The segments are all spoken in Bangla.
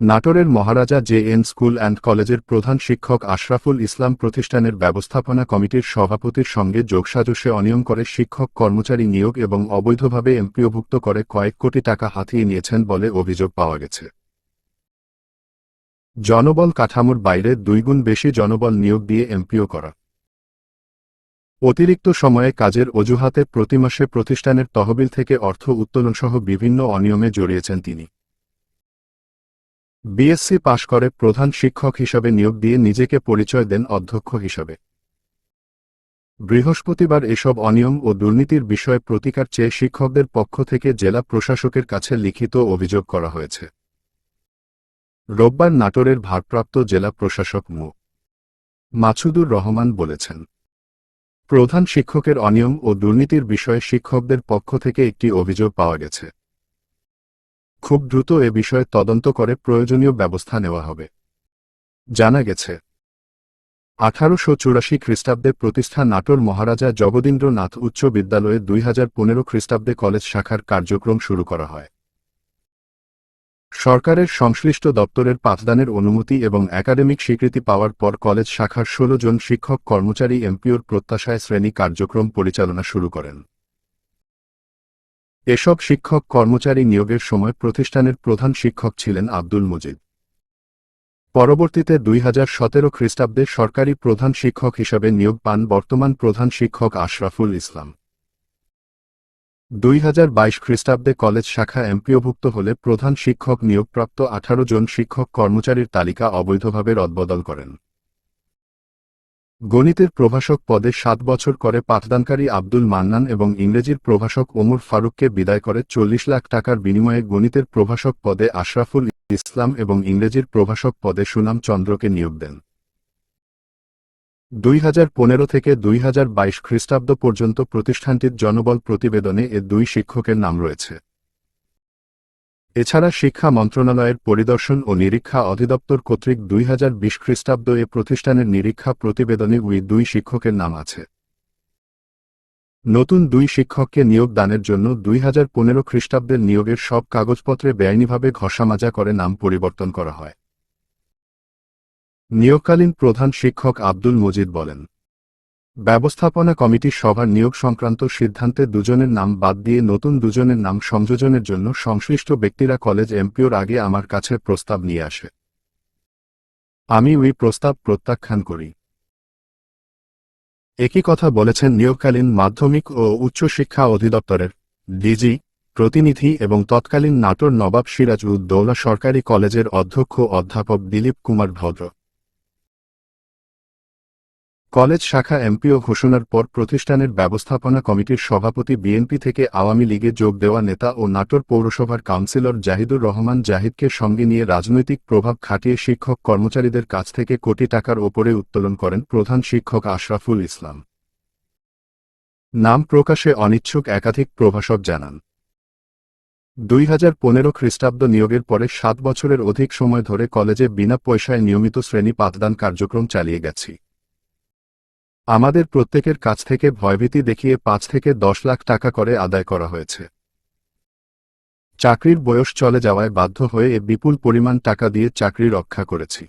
নাটোরের Maharaja J N school and কলেজের প্রধান শিক্ষক আশরাফুল ইসলাম প্রতিষ্ঠানের ব্যবস্থাপনা কমিটির সভাপতির সঙ্গে যোগসাজসে অনিয়ম করে শিক্ষক কর্মচারী নিয়োগ এবং অবৈধভাবে এমপিওভুক্ত করে কয়েক কোটি টাকা হাতিয়ে নিয়েছেন বলে অভিযোগ পাওয়া গেছে। জনবল কাঠামোর বাইরে দুইগুণ বেশি জনবল নিয়োগ দিয়ে এমপিও করা। অতিরিক্ত সময়ে কাজের অজুহাতে প্রতি মাসে প্রতিষ্ঠানের তহবিল থেকে অর্থ উত্তোলনসহ বিভিন্ন অনিয়মে জড়িয়েছেন তিনি। বিএসসি পাশ করে প্রধান শিক্ষক হিসাবে নিয়োগ দিয়ে নিজেকে পরিচয় দেন অধ্যক্ষ হিসাবে। বৃহস্পতিবার এসব অনিয়ম ও দুর্নীতির বিষয়ে প্রতিকার চেয়ে শিক্ষকদের পক্ষ থেকে জেলা প্রশাসকের কাছে লিখিত অভিযোগ করা হয়েছে। রোববার নাটোরের ভারপ্রাপ্ত জেলা প্রশাসক মো. মাছুদুর রহমান বলেছেন, প্রধান শিক্ষকের অনিয়ম ও দুর্নীতির বিষয়ে শিক্ষকদের পক্ষ থেকে একটি অভিযোগ পাওয়া গেছে। খুব দ্রুত এ বিষয়ে তদন্ত করে প্রয়োজনীয় ব্যবস্থা নেওয়া হবে। জানা গেছে, আঠারোশো চুরাশি খ্রিস্টাব্দে প্রতিষ্ঠা নাটোর মহারাজা জগদীন্দ্রনাথ উচ্চ বিদ্যালয়ে দুই হাজার পনেরো খ্রিস্টাব্দে কলেজ শাখার কার্যক্রম শুরু করা হয়। সরকারের সংশ্লিষ্ট দপ্তরের পাঠদানের অনুমতি এবং একাডেমিক স্বীকৃতি পাওয়ার পর কলেজ শাখার ষোলো জন শিক্ষক কর্মচারী এমপিওর প্রত্যাশায় শ্রেণি কার্যক্রম পরিচালনা শুরু করেন। এসব শিক্ষক কর্মচারী নিয়োগের সময় প্রতিষ্ঠানের প্রধান শিক্ষক ছিলেন আব্দুল মুজিব। পরবর্তীতে দুই হাজার সতেরো খ্রিস্টাব্দে সরকারি প্রধান শিক্ষক হিসাবে নিয়োগ পান বর্তমান প্রধান শিক্ষক আশরাফুল ইসলাম। দুই হাজার বাইশ খ্রিস্টাব্দে কলেজ শাখা এমপিওভুক্ত হলে প্রধান শিক্ষক নিয়োগপ্রাপ্ত আঠারো জন শিক্ষক কর্মচারীর তালিকা অবৈধভাবে রদবদল করেন। গণিতের প্রভাষক পদে সাত বছর করে পাঠদানকারী আব্দুল মান্নান এবং ইংরেজির প্রভাষক ওমর ফারুককে বিদায় করে চল্লিশ লাখ টাকার বিনিময়ে গণিতের প্রভাষক পদে আশরাফুল ইসলাম এবং ইংরেজির প্রভাষক পদে সুনাম চন্দ্রকে নিয়োগ দেন। দুই হাজার পনেরো থেকে দুই হাজার বাইশ খ্রিস্টাব্দ পর্যন্ত প্রতিষ্ঠানটির জনবল প্রতিবেদনে এ দুই শিক্ষকের নাম রয়েছে। এছাড়া শিক্ষা মন্ত্রণালয়ের পরিদর্শন ও নিরীক্ষা অধিদপ্তর কর্তৃক দুই হাজার বিশ খ্রিস্টাব্দ এ প্রতিষ্ঠানের নিরীক্ষা প্রতিবেদনে উই দুই শিক্ষকের নাম আছে। নতুন দুই শিক্ষককে নিয়োগ দানের জন্য দুই হাজার পনেরো খ্রিস্টাব্দের নিয়োগের সব কাগজপত্রে বেআইনিভাবে ঘষামাজা করে নাম পরিবর্তন করা হয়। নিয়োগকালীন প্রধান শিক্ষক আব্দুল মজিদ বলেন ব্যবস্থাপনা কমিটির সভার নিয়োগ সংক্রান্ত সিদ্ধান্তে দুজনের নাম বাদ দিয়ে নতুন দুজনের নাম সংযোজনের জন্য সংশ্লিষ্ট ব্যক্তিরা কলেজ এমপিওর আগে আমার কাছে প্রস্তাব নিয়ে আসে। আমি ওই প্রস্তাব প্রত্যাখ্যান করি। একই কথা বলেছেন নিয়োগকালীন মাধ্যমিক ও উচ্চশিক্ষা অধিদপ্তরের ডিজি, প্রতিনিধি এবং তৎকালীন নাটোর নবাব সিরাজ উদ দৌলা সরকারি কলেজের অধ্যক্ষ অধ্যাপক দিলীপ কুমার ভদ্র। কলেজ শাখা এমপিও ঘোষণার পর প্রতিষ্ঠানের ব্যবস্থাপনা কমিটির সভাপতি বিএনপি থেকে আওয়ামী লীগে যোগ দেওয়া নেতা ও নাটোর পৌরসভার কাউন্সিলর জাহিদুর রহমান জাহিদকে সঙ্গে নিয়ে রাজনৈতিক প্রভাব খাটিয়ে শিক্ষক কর্মচারীদের কাছ থেকে কোটি টাকার ওপরে উত্তোলন করেন প্রধান শিক্ষক আশরাফুল ইসলাম। নাম প্রকাশে অনিচ্ছুক একাধিক প্রভাষক জানান। দুই হাজার পনেরো খ্রিস্টাব্দ নিয়োগের পরে সাত বছরের অধিক সময় ধরে কলেজে বিনা পয়সায় নিয়মিত শ্রেণি পাঠদান কার্যক্রম চালিয়ে গেছি। আমাদের প্রত্যেকের কাছ থেকে ভয়ভীতি দেখিয়ে পাঁচ থেকে দশ লাখ টাকা করে আদায় করা হয়েছে। চাকরির বয়স চলে যাওয়ায় বাধ্য হয়ে এ বিপুল পরিমাণ টাকা দিয়ে চাকরি রক্ষা করেছি।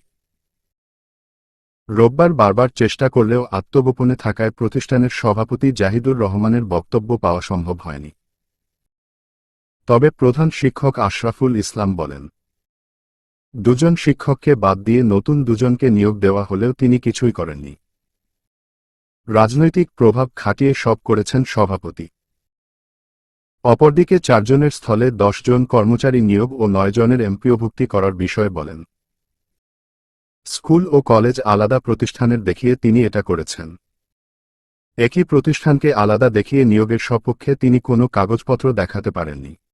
রোববার বারবার চেষ্টা করলেও আত্মগোপনে থাকায় প্রতিষ্ঠানের সভাপতি জাহিদুর রহমানের বক্তব্য পাওয়া সম্ভব হয়নি। তবে প্রধান শিক্ষক আশরাফুল ইসলাম বলেন, দুজন শিক্ষককে বাদ দিয়ে নতুন দুজনকে নিয়োগ দেওয়া হলেও তিনি কিছুই করেননি। রাজনৈতিক প্রভাব খাটিয়ে সব করেছেন সভাপতি। অপরদিকে চারজনের স্থলে জন কর্মচারী নিয়োগ ও নয় জনের এমপিওভুক্তি করার বিষয়ে বলেন। স্কুল ও কলেজ আলাদা প্রতিষ্ঠানের দেখিয়ে তিনি এটা করেছেন। একই প্রতিষ্ঠানকে আলাদা দেখিয়ে নিয়োগের সপক্ষে তিনি কোনো কাগজপত্র দেখাতে পারেননি।